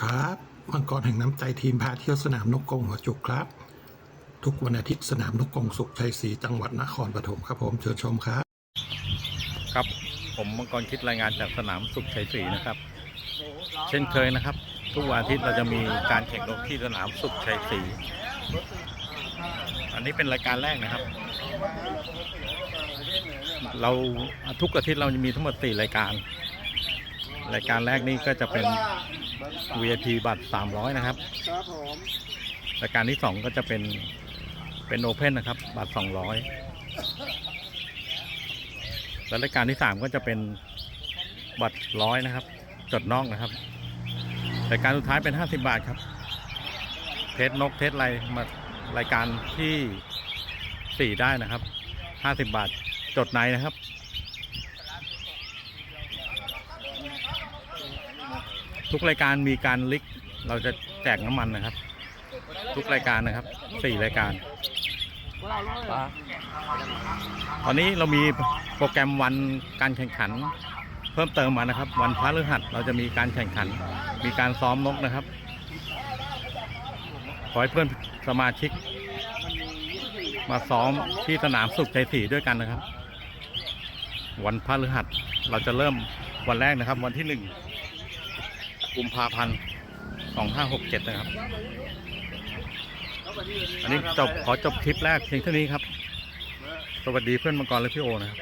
ครับมังกรแห่งน้ำใจทีมพาเที่ยวสนามนกกงหัวจุกครับ ทุกวันอาทิตย์สนามนกกงสุขชัยศรีจังหวัดนครปฐมครับผมเชิญชมครับ ครับผมมังกรคิดรายงานจากสนามสุขชัยศรีนะครับ เช่นเคยนะครับ ทุกวันอาทิตย์เราจะมีการแข่งนกที่สนามสุขชัยศรีอันนี้เป็นรายการแรกนะครับ เราทุกอาทิตย์เราจะมีทั้งหมด4รายการ รายการแรกนี่ก็จะเป็น VIP บัตร 300 นะครับ ครับผมรายการที่ 2 ก็จะเป็นเป็นโอเพนนะครับ บัตร 200 และรายการที่ 3 ก็จะเป็นบัตรร้อยนะครับ จดนอกนะครับรายการสุดท้ายเป็น 50 บาทครับ เทสนกเทสอะไรมารายการที่ 4 ได้นะครับ 50 บาทจดในนะครับ ทุกรายการมีการลิก เราจะแจกน้ำมันนะครับ ทุกรายการนะครับสี่รายการ ตอนนี้เรามีโปรแกรมวันการแข่งขัน เพิ่มเติมมานะครับ วันพฤหัสเราจะมีการแข่งขัน มีการซ้อมนกนะครับ ขอให้เพื่อนสมาชิก มาซ้อมที่สนามสุขใจสีด้วยกันนะครับ วันพฤหัสเราจะเริ่มวันแรกนะครับ วันที่หนึ่ง กุมภาพันธ์สองห้าหกเจ็ดนะครับ อันนี้จบขอจบคลิปแรกเพียงเท่านี้ครับ สวัสดีเพื่อนมังกรและพี่โอนะครับ